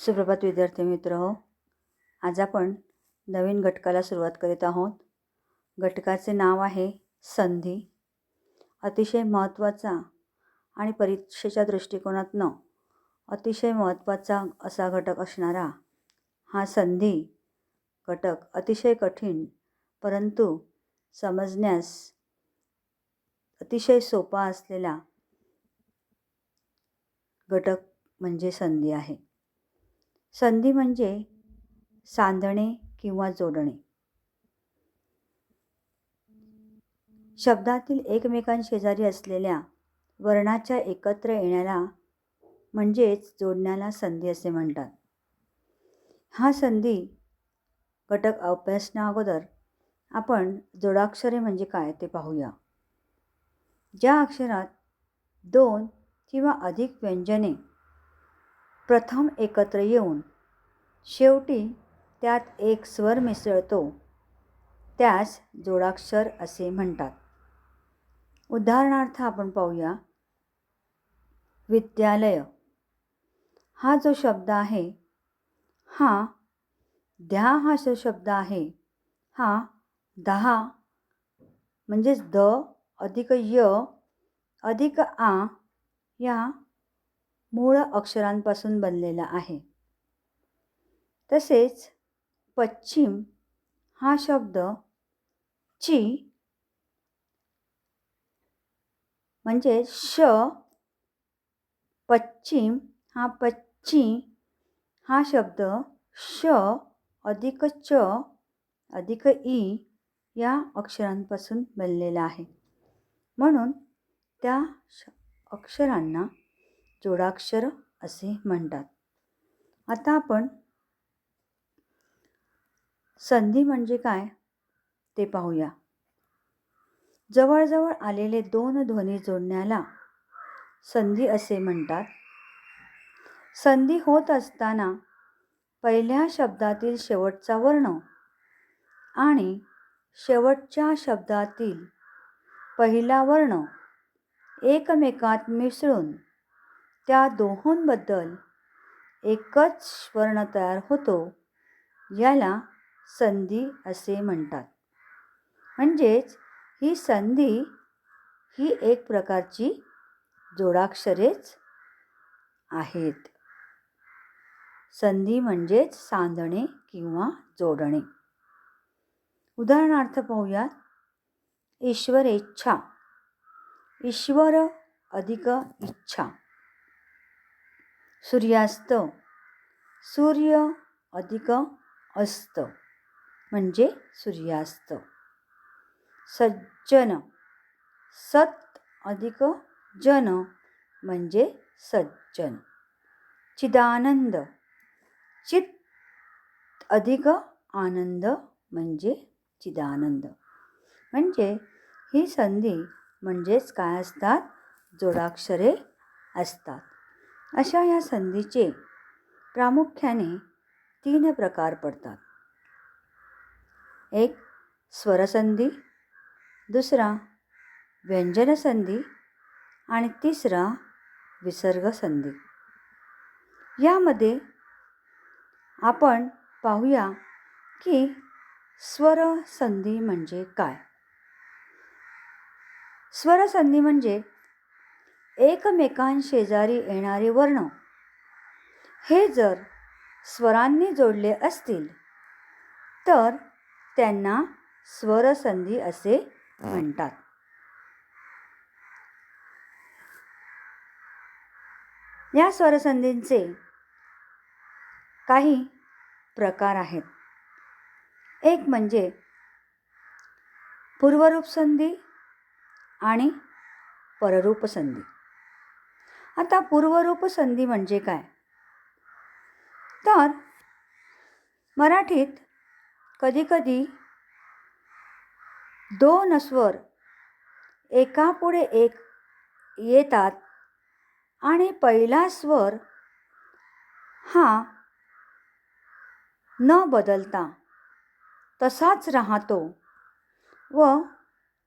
सुप्रभात विद्यार्थी मित्र हो. आज आपण नवीन घटकाला सुरुवात करीत आहोत. घटकाचे नाव आहे संधी. अतिशय महत्त्वाचा आणि परीक्षेच्या दृष्टिकोनातनं अतिशय महत्त्वाचा असा घटक असणारा हा संधी घटक अतिशय कठीण परंतु समजण्यास अतिशय सोपा असलेला घटक म्हणजे संधी आहे. संधी म्हणजे सांधणे किंवा जोडणे. शब्दातील एकमेकांशेजारी असलेल्या वर्णाच्या एकत्र येण्याला म्हणजेच जोडण्याला संधी असे म्हणतात. हा संधी घटक अभ्यासण्या अगोदर आपण जोडाक्षरे म्हणजे काय ते पाहूया. ज्या अक्षरात दोन किंवा अधिक व्यंजने प्रथम एकत्र येऊन. शेवटी त्यात एक स्वर मिसळतो. त्यास जोडाक्षर असे म्हणतात. उदाहरणार्थ आपण पाहूया. विद्यालय. हा जो शब्द आहे हा द्या हा जो शब्द आहे हा दहा म्हणजेच द अधिक य अधिक आ या मूळ अक्षरांपासून बनलेला आहे. तसेच पश्चिम हा शब्द ची म्हणजे श पश्चिम हा पच्ची हा शब्द श अधिक च अधिक ई या अक्षरांपासून बनलेला आहे. म्हणून त्या अक्षरांना जोडाक्षर असे म्हणतात. आता आपण संधी म्हणजे काय ते पाहूया. जवळजवळ आलेले दोन ध्वनी जोडण्याला संधी असे म्हणतात. संधी होत असताना पहिल्या शब्दातील शेवटचा वर्ण आणि शेवटच्या शब्दातील पहिला वर्ण एकमेकात मिसळून त्या दोहोंबद्दल एकच वर्ण तयार होतो याला संधी असे म्हणतात. म्हणजेच ही संधी ही एक प्रकारची जोडाक्षरेच आहेत. संधी म्हणजेच सांधणे किंवा जोडणे. उदाहरणार्थ पाहूयात ईश्वरेच्छा ईश्वर अधिक इच्छा. सूर्यास्त. सूर्य अधिक अस्त म्हणजे सूर्यास्त. सज्जन. सत अधिक जन म्हणजे सज्जन. चिदानंद. चित अधिक आनंद म्हणजे चिदानंद. म्हणजे ही संधी म्हणजेच काय असतात? जोडाक्षरे असतात. अशा या संधीचे प्रामुख्याने तीन प्रकार पडतात. एक स्वरसंधी दुसरा व्यंजनसंधी आणि तिसरा विसर्गसंधी. यामध्ये आपण पाहूया की स्वरसंधी म्हणजे काय? स्वरसंधी म्हणजे एकमेकांशेजारी येणारे वर्ण. हे जर स्वरांनी जोडले असतील तर त्यांना स्वरसंधी असे म्हणतात. या स्वरसंधींचे काही प्रकार आहेत. एक म्हणजे पूर्वरूपसंधी आणि पररूपसंधी आता पूर्वरूप संधी म्हणजे काय? तर मराठीत कधीकधी दोन स्वर एकापुढे एक येतात आणि पहिला स्वर हा न बदलता तसाच राहतो व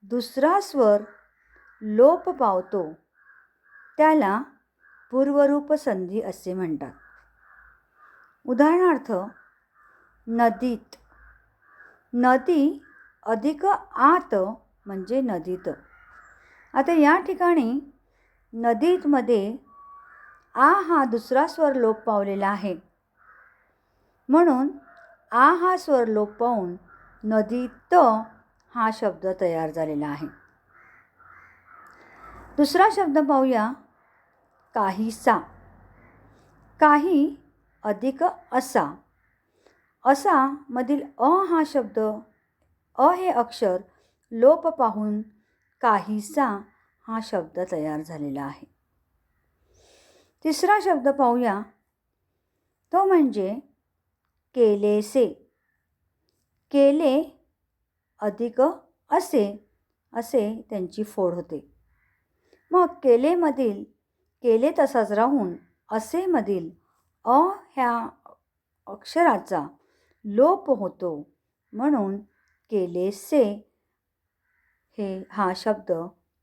दुसरा स्वर लोप पावतो. त्याला पूर्वरूप संधी असे म्हणतात. उदाहरणार्थ नदीत नदी अधिक आत म्हणजे नदीत. आता या ठिकाणी नदीतमध्ये आ हा दुसरा स्वर लोप पावलेला आहे. म्हणून आ हा स्वर लोप पाहून नदीत हा शब्द तयार झालेला आहे. दुसरा शब्द पाहूया. काहीसा. काही अधिक असा. असा मधील अ हा शब्द अ हे अक्षर लोप पाहून काहीसा हा शब्द तयार झालेला आहे. तिसरा शब्द पाहूया. तो म्हणजे केलेसे. केले अधिक असे असे त्यांची फोड होते. मग केलेमधील केले तसाच राहून असेमधील अ ह्या अक्षराचा लोप होतो म्हणून केलेसे हे हा शब्द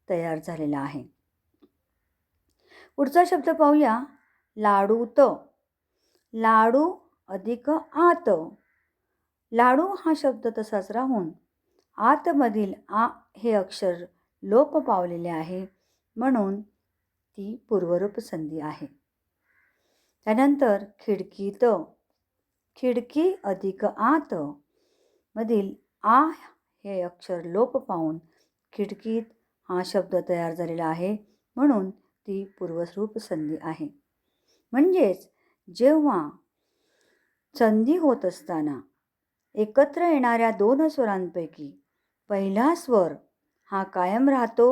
तयार झालेला आहे. पुढचा शब्द पाहूया. लाडूत लाडू अधिक आत. लाडू हा शब्द तसाच राहून आतमधील आ हे अक्षर लोप पावलेले आहे म्हणून ती पूर्वरूप संधी आहे. त्यानंतर खिडकीत खिडकी अधिक आत मधील आ हे अक्षर लोप पाहून खिडकीत हा शब्द तयार झालेला आहे म्हणून ती पूर्वस्वरूप संधी आहे. म्हणजेच जेव्हा संधी होत असताना एकत्र येणाऱ्या दोन स्वरांपैकी पहिला स्वर हा कायम राहतो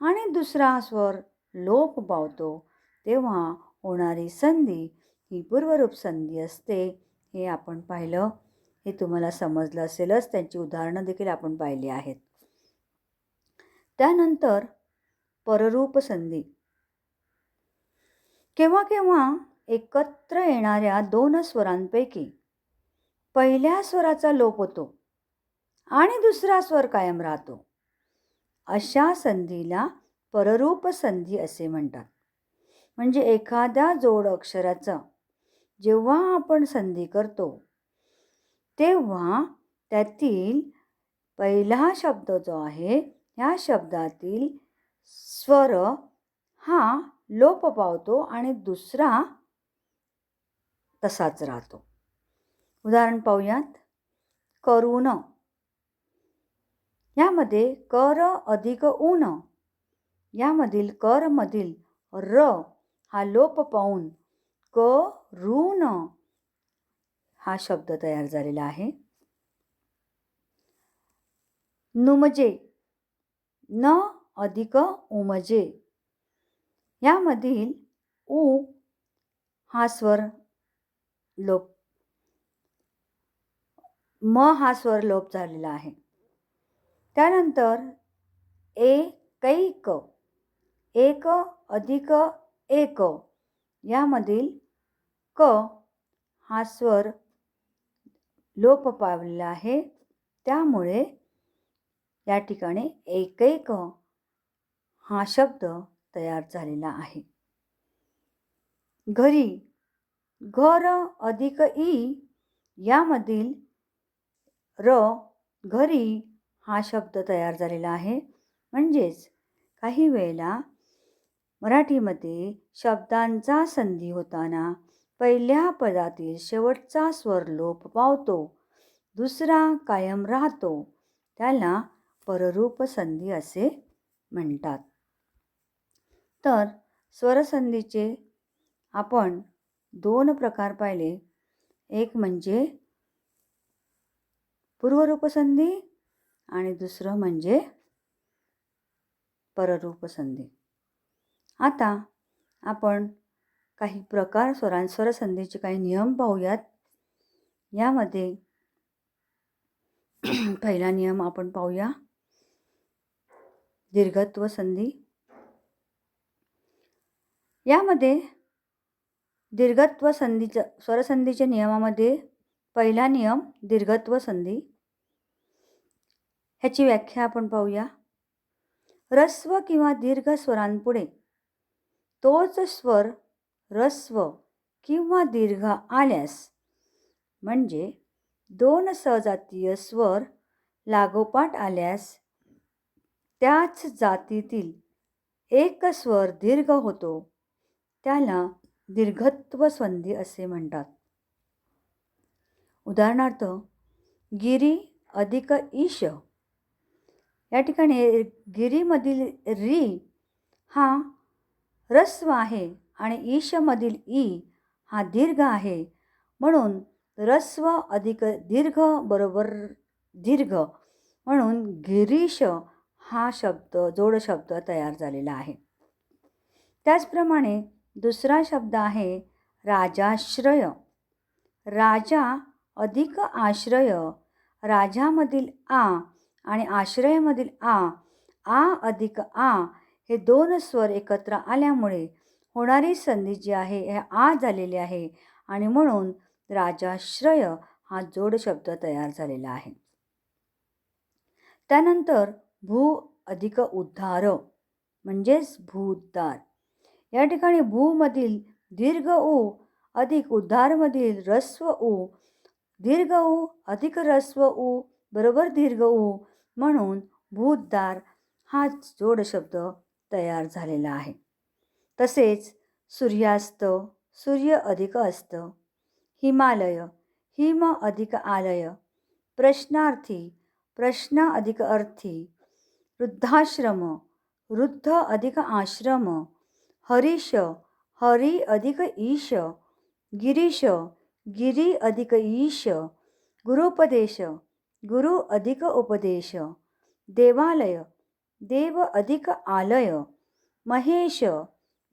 आणि दुसरा स्वर लोप पावतो तेव्हा होणारी संधी ही पूर्वरूप संधी असते हे आपण पाहिलं. हे तुम्हाला समजलं असेलच त्यांची उदाहरणं देखील आपण पाहिली आहेत. त्यानंतर पररूप संधी. केव्हा केव्हा एकत्र येणाऱ्या दोन स्वरांपैकी पहिल्या स्वराचा लोप होतो आणि दुसरा स्वर कायम राहतो. अशा संधीला पररूप संधी असे म्हणतात. म्हणजे एखाद्या जोड अक्षराचा जेव्हा आपण संधी करतो तेव्हा त्यातील पहिला शब्द जो आहे ह्या शब्दातील स्वर हा लोप पावतो आणि दुसरा तसाच राहतो. उदाहरण पाहूयात. करून यामध्ये कर अधिक ऊन यामधील करमधील र हा लोप पाहून क ऋण हा शब्द तयार झालेला आहे. नुमजे न अधिक उमजे. यामधील उ हा स्वर लोप म हा स्वर लोप झालेला आहे. त्यानंतर ए कैक एक अधिक एक. यामधील क हा स्वर लोप पावलेला आहे. त्यामुळे या ठिकाणी एक एक हा शब्द तयार झालेला आहे. घरी घर अधिक ई यामधील र घरी हा शब्द तयार झालेला आहे. म्हणजेच काही वेळेला मराठीमध्ये शब्दांचा संधी होताना पहिल्या पदातील शेवटचा स्वर लोप पावतो दुसरा कायम राहतो त्याला पररूप संधी असे म्हणतात. तर स्वरसंधीचे आपण दोन प्रकार पाहिले. एक म्हणजे पूर्वरूपसंधी आणि दुसरं म्हणजे पररूपसंधी आता आपण काही प्रकार स्वरां स्वरसंधीचे काही नियम पाहूयात. यामध्ये पहिला नियम आपण पाहूया. दीर्घत्व संधी. यामध्ये दीर्घत्व संधीचं स्वरसंधीच्या नियमामध्ये पहिला नियम दीर्घत्व संधी. ह्याची व्याख्या आपण पाहूया. रस्व किंवा दीर्घ स्वरांपुढे तोच स्वर रस्व किंवा दीर्घ आल्यास. म्हणजे दोन सजातीय स्वर लागोपाठ आल्यास त्याच जातीतील एक स्वर दीर्घ होतो. त्याला दीर्घत्व संधी असे म्हणतात. उदाहरणार्थ गिरी अधिक ईश. या ठिकाणी गिरीमधील री हा रस्व आहे आणि ईशमधील ई हा दीर्घ आहे. म्हणून रस्व अधिक दीर्घ बरोबर दीर्घ. म्हणून गिरीश हा शब्द जोडशब्द तयार झालेला आहे. त्याचप्रमाणे दुसरा शब्द आहे राजाश्रय. राजा अधिक आश्रय. राजामधील आ आणि आश्रयामधील आ आ अधिक आ हे दोन स्वर एकत्र आल्यामुळे होणारी संधी जी आहे हे आ झालेली आहे. आणि म्हणून राजाश्रय हा जोड शब्द तयार झालेला आहे. त्यानंतर भू अधिक उद्धार म्हणजेच भूउद्धार. या ठिकाणी भूमधील दीर्घ ऊ अधिक उद्धारमधील रस्व ऊ दीर्घ ऊ अधिक रस्व ऊ बरोबर दीर्घ ऊ म्हणून भूउद्धार हा जोड शब्द तयार झालेला आहे. तसेच सूर्यास्त सूर्य अधिक अस्त हिमालय हिम अधिक आलय प्रश्नार्थी प्रश्न अधिक अर्थी वृद्धाश्रम वृद्ध अधिक आश्रम हरीश हरी अधिक ईश गिरीश गिरी अधिक ईश गुरुपदेश गुरु अधिक उपदेश देवालय देव अधिक आलय महेश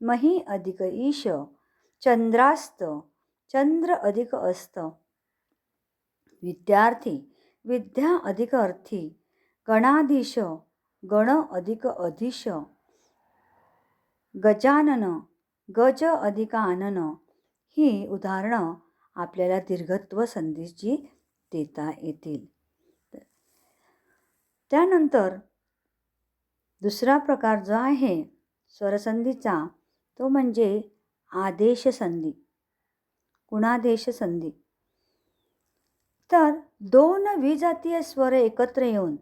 मही अधिक ईश चंद्रास्त चंद्र अधिक अस्त. विद्यार्थी विद्या अधिक अर्थी गणाधीश गण अधिक अधिश गजानन गज अधिक आनन. ही उदाहरणं आपल्याला दीर्घत्व संधीची देता येतील. त्यानंतर दुसरा प्रकार जो आहे स्वरसंधीचा तो म्हणजे आदेश संधी गुणादेश संधी तर दोन विजातीय स्वर एकत्र येऊन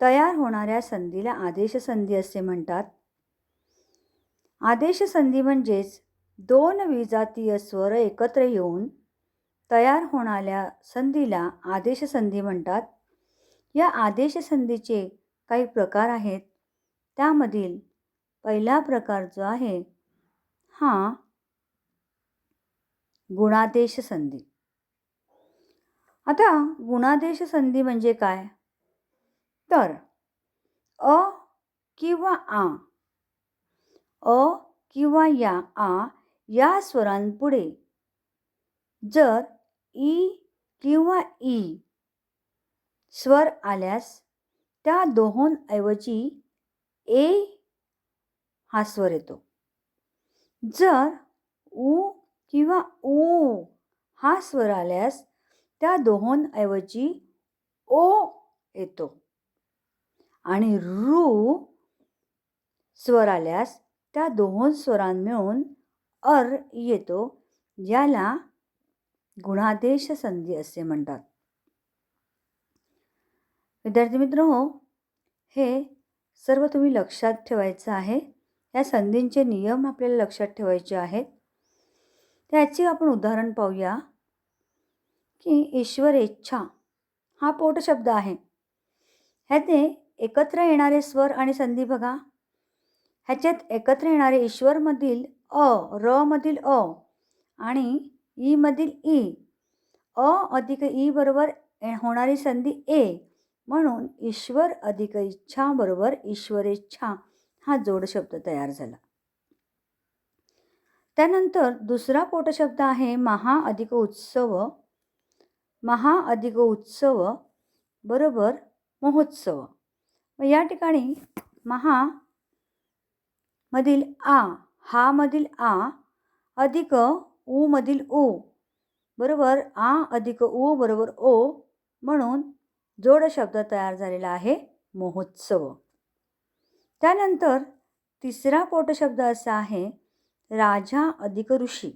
तयार होणाऱ्या संधीला आदेश संधी असे म्हणतात. आदेश संधी म्हणजेच दोन विजातीय स्वर एकत्र येऊन तयार होणाऱ्या संधीला आदेश संधी म्हणतात. या आदेश संधीचे काही प्रकार आहेत. त्यामधील पहिला प्रकार जो आहे हा गुणादेश संधी. आता गुणादेश संधी म्हणजे काय? तर अ किंवा आ अ किंवा या आ या स्वरांपुढे जर ई किंवा ई स्वर आल्यास त्या दोहोंऐवजी ए हा स्वर येतो. जर उ किंवा ऊ हा स्वर आल्यास त्या दोहोंऐवजी ओ येतो. आणि रू स्वर आल्यास त्या दोहों स्वरां मिळून अर येतो ज्याला गुणादेश संधी असे म्हणतात. विद्यार्थी मित्र हो हे सर्व तुम्ही लक्षात ठेवायचं आहे. या संधींचे नियम आपल्याला लक्षात ठेवायचे आहेत. त्याचे आपण उदाहरण पाहूया की ईश्वर इच्छा हा पोटशब्द आहे. ह्याचे एकत्र येणारे स्वर आणि संधी बघा. ह्याच्यात एकत्र येणारे ईश्वरमधील अ र मधील अ आणि ईमधील ई. अ अधिक ई बरोबर होणारी संधी ए. म्हणून ईश्वर अधिक इच्छा बरोबर ईश्वरेच्छा हा जोडशब्द तयार झाला. त्यानंतर दुसरा पोटशब्द आहे महा अधिक उत्सव. महा अधिक उत्सव बरोबर महोत्सव. मग या ठिकाणी महा मधील आ हा मधील आ अधिक ऊ मधील ओ बरोबर आ अधिक ओ बरोबर ओ म्हणून जोड शब्द तयार झालेला आहे महोत्सव. त्यानंतर तिसरा पोटशब्द असा आहे राजा अधिक ऋषी.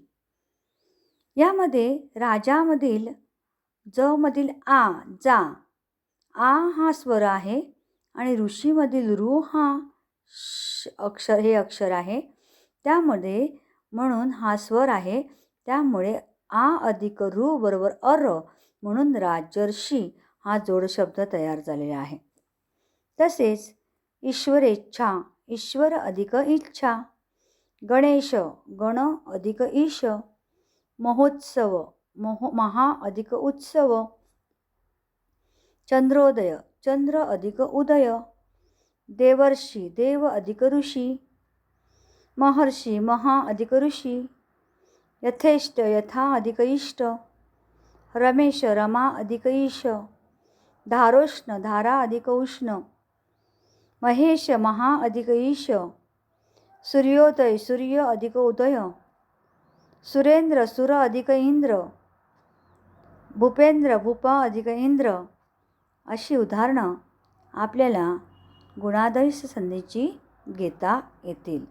यामध्ये राजामधील ज मधील आ जा आ हा स्वर आहे आणि ऋषीमधील रू हा श अक्षर हे अक्षर आहे. त्यामध्ये म्हणून हा स्वर आहे त्यामुळे आ अधिक रू बरोबर अर म्हणून राजर्षी हा जोडशब्द तयार झालेला आहे. तसेच ईश्वरेच्छा ईश्वर अधिक इच्छा गणेश गण अधिक ईश महोत्सव मोह महा अधिक उत्सव चंद्रोदय चंद्र अधिक उदय देवर्षी देव अधिक ऋषी महर्षी महा अधिक ऋषी यथेष्ट यथा अधिक इष्ट रमेश रमा अधिक ईश धारोष्ण धारा अधिक उष्ण। महेश महा अधिक ईश। सूर्योदय सूर्य अधिक उदय। सुरेंद्र सुर अधिक इंद्र। भूपेंद्र भूपा अधिक इंद्र। अशी उदाहरणं आपल्याला गुणादयस संधीची घेता येतील.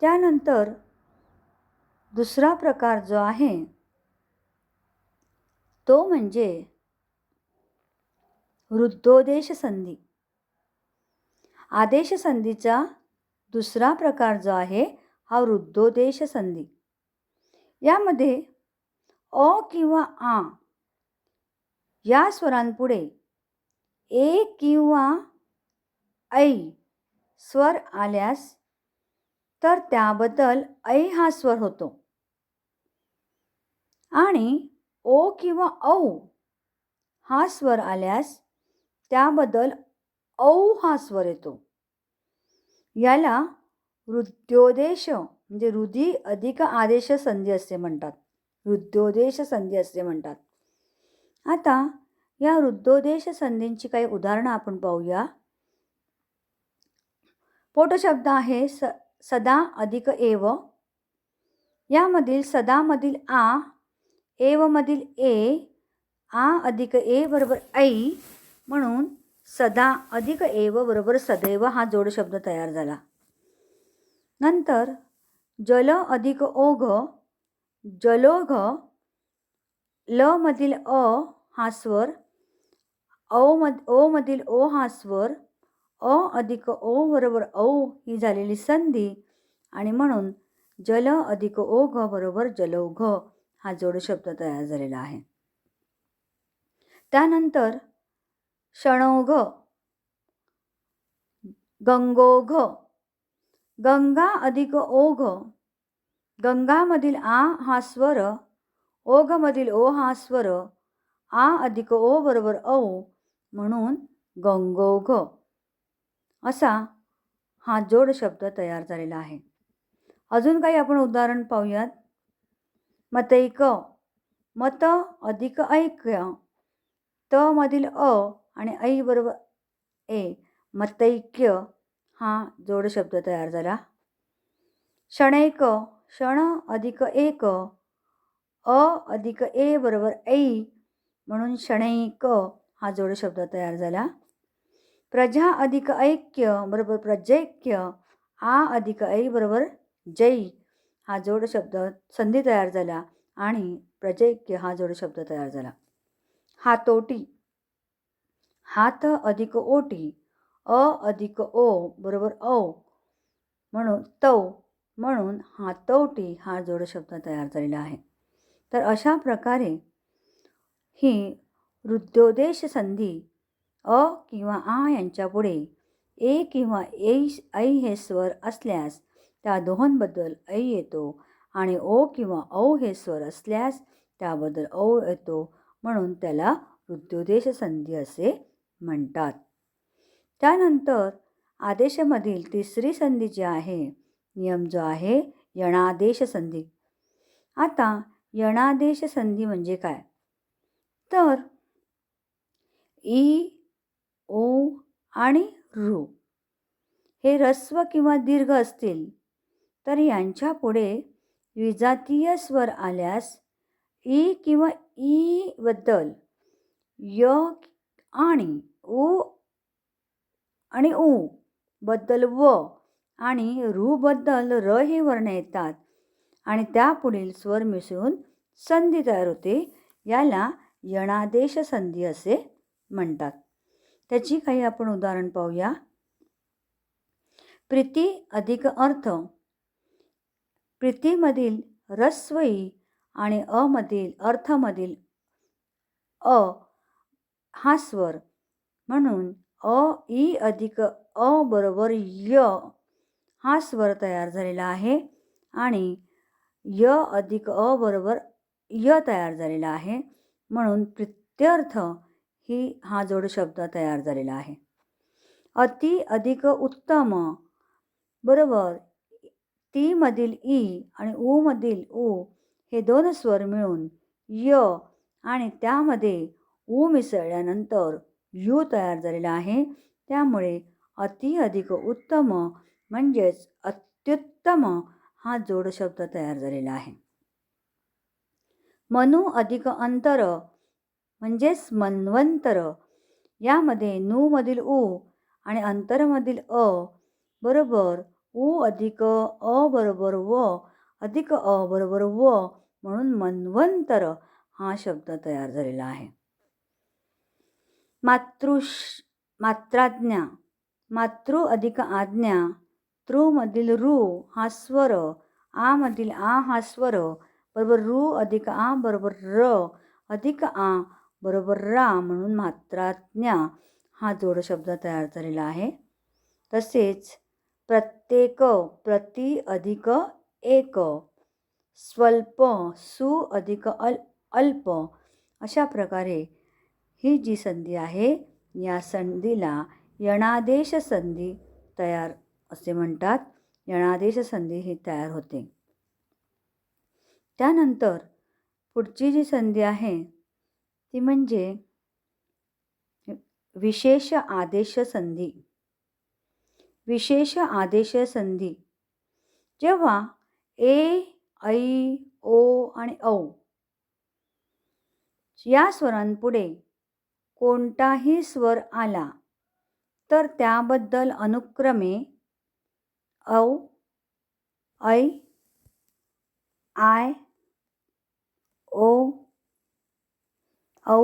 त्यानंतर दुसरा प्रकार जो आहे तो म्हणजे वृद्धोदेश संधी आदेश संधीचा दुसरा प्रकार जो आहे हा वृद्धोदेश संधी यामध्ये अ किंवा आ या स्वरांपुढे ए किंवा ऐ स्वर आल्यास तर त्याबद्दल ऐ हा स्वर होतो. आणि ओ किंवा औ हा स्वर आल्यास त्याबद्दल औ हा स्वर येतो. याला वृद्धोदेश म्हणजे रुधी अधिक आदेश संधी असे म्हणतात. वृद्धोदेश संधी असे म्हणतात. आता या वृद्धोदेश संधींची काही उदाहरणं आपण पाहूया. पोटशब्द आहे स सदा अधिक एव. यामधील सदामधील आ एवमधील ए आ अधिक ए बरोबर ऐ म्हणून सदा अधिक एव बरोबर सदैव हा जोडशब्द तयार झाला. नंतर जल अधिक ओघ जलोघ ल मधील अ हा स्वर औ मध ओ मधील ओ हा स्वर अ अधिक ओ बरोबर औ ही झालेली संधी आणि म्हणून जल अधिक ओघ बरोबर जलौघ हा जोडशब्द तयार झालेला आहे. त्यानंतर क्षणोघ गंगोघ गंगा अधिक ओघ गंगामधील आ हा स्वर ओघमधील ओ हा स्वर आ अधिक ओ बरोबर औ म्हणून गंगोघ. असा हा जोड शब्द तयार झालेला आहे. अजून काही आपण उदाहरण पाहूयात. मतैक मत अधिक ऐक्य त मधील अ आणि ऐ बरोबर ए मतैक्य हा जोड शब्द तयार झाला. क्षणैक क्षण अधिक एक अ अधिक ए बरोबर ऐ म्हणून क्षणैक हा जोड शब्द तयार झाला. प्रजा अधिक ऐक्य बरोबर प्रजैक्य आ अधिक ऐ बरोबर जै हा जोड शब्द संधी तयार झाला आणि प्रजैक्य हा जोड शब्द तयार झाला. हातोटी हात अधिक ओटी अ अधिक ओ बरोबर औ म्हणून तौ म्हणून हातवटी हा जोड शब्द तयार झालेला आहे. तर अशा प्रकारे ही रुद्योदेश संधी अ किंवा आ यांच्यापुढे ए किंवा ए ऐ हे स्वर असल्यास त्या दोहोंबद्दल ऐ येतो आणि ओ किंवा औ हे स्वर असल्यास त्याबद्दल औ येतो म्हणून त्याला रुद्योदेश संधी असे म्हणतात. त्यानंतर आदेशामधील तिसरी संधी जी आहे नियम जो आहे यणादेश संधी. आता यणादेश संधी म्हणजे काय? तर ई ओ आणि रू हे रस्व किंवा दीर्घ असतील तर यांच्या पुढे विजातीय स्वर आल्यास ई किंवा ई बद्दल य आणि उ आणि उ बद्दल व आणि रूबद्दल र हे वर्ण येतात. आणि त्यापुढील स्वर मिसळून संधी तयार होते. याला यणादेश संधी असे म्हणतात. त्याची काही आपण उदाहरण पाहूया. प्रीती अधिक अर्थ. प्रीतीमधील रस्वई आणि अमधील अर्थमधील अ हा स्वर. म्हणून अ ई अधिक अ बरोबर य हा स्वर तयार झालेला आहे आणि य अधिक अ बरोबर य तयार झालेला आहे. म्हणून प्रित्यर्थ ही हा जोड शब्द तयार झालेला आहे. अति अधिक उत्तम बरोबर तीमधील ई आणि ऊमधील ऊ हे दोन स्वर मिळून य आणि त्यामध्ये ऊ मिसळल्यानंतर यू तयार झालेला आहे. त्यामुळे अति अधिक उत्तम म्हणजेच अत्युत्तम हा जोडशब्द तयार झालेला आहे. मनु अधिक अंतर म्हणजेच मन्वंतर. यामध्ये नूमधील ऊ आणि अंतरमधील अ बरोबर ऊ अधिक अ बरोबर व अधिक अ बरोबर व म्हणून मन्वंतर हा शब्द तयार झालेला आहे. मातृश मात्राज्ञा मातृ अधिक आज्ञा तृमधील रु हा स्वर आमधील आ हा स्वर बरोबर रु अधिक आ बरोबर र अधिक आ बरोबर रा म्हणून मात्राज्ञा हा जोड शब्द तयार झालेला आहे. तसेच प्रत्येक प्रति अधिक एक स्वल्प सु अधिक अल अल्प अशा प्रकारे ही जी संधी आहे या संधीला यणादेश संधी तयार असे म्हणतात. यणादेश संधी ही तयार होते. त्यानंतर पुढची जी संधी आहे ती म्हणजे विशेष आदेश संधी. विशेष आदेश संधी. जेव्हा ए ऐ ओ आणि औ या स्वरांपुढे कोणताही स्वर आला तर त्याबद्दल अनुक्रमे औ ऐ आय ओ औ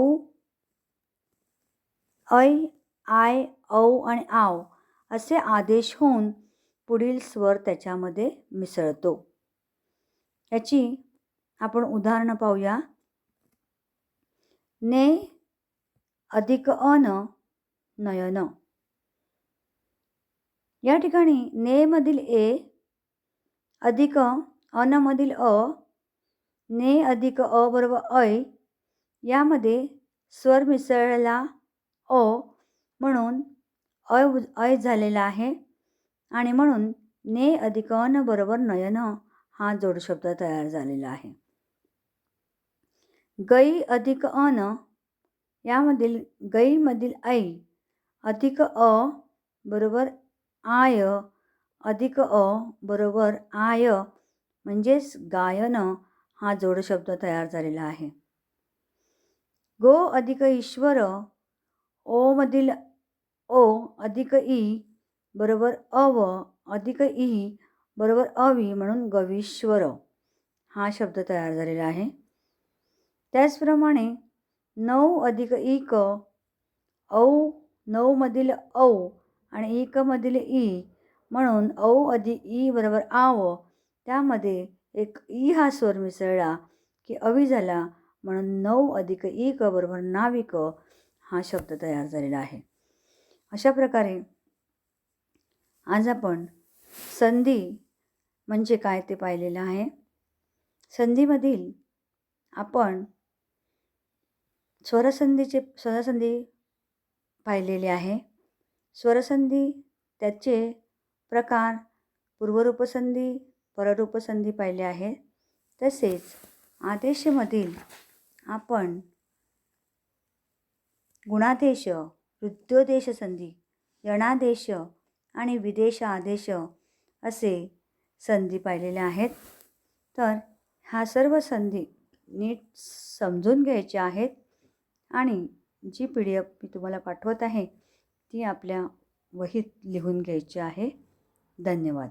ऐ आय औ आणि आव असे आदेश होऊन पुढील स्वर त्याच्यामध्ये मिसळतो. याची आपण उदाहरणं पाहूया. ने अधिक अन नयन या ठिकाणी नेमधील ए अधिक अनमधील अ ने अधिक अ बरोबर ऐ यामध्ये स्वर मिसळला अ म्हणून अय अय झालेला आहे आणि म्हणून ने अधिक अन बरोबर नयन हा जोडशब्द तयार झालेला आहे. गई अधिक अन यामधील गैमधील ऐ अधिक अ बरोबर आय अधिक अ बरोबर आय म्हणजेच गायन हा जोडशब्द तयार झालेला आहे. गो अधिक ईश्वर ओमधील ओ अधिक ई बरोबर अव अधिक ई बरोबर अवी म्हणून गवीश्वर हा शब्द तयार झालेला आहे. त्याचप्रमाणे नऊ अधिक इक औ नऊमधील औ आणि इकमधील ई. म्हणून औ अधिक ई बरोबर आव. त्यामध्ये एक ई हा स्वर मिसळला की अवी झाला म्हणून नऊ अधिक इक बरोबर नाविक हा शब्द तयार झालेला आहे. अशा प्रकारे आज आपण संधी म्हणजे काय ते पाहिलेलं आहे. संधीमधील आपण स्वरसंधीचे स्वरसंधी पाहिलेली आहे. स्वरसंधी त्याचे प्रकार पूर्वरूपसंधी पररूपसंधी पाहिले आहे. तसेच आदेशमधील आपण गुणादेश वृद्धोदेश संधी यणादेश आणि विदेश आदेश असे संधी पाहिलेल्या आहेत. तर ह्या सर्व संधी नीट समजून घ्यायच्या आहेत. आणि जी पी डी एफ मी तुम्हाला पाठवत आहे ती आपल्या वहीत लिहून घ्यायची आहे. धन्यवाद.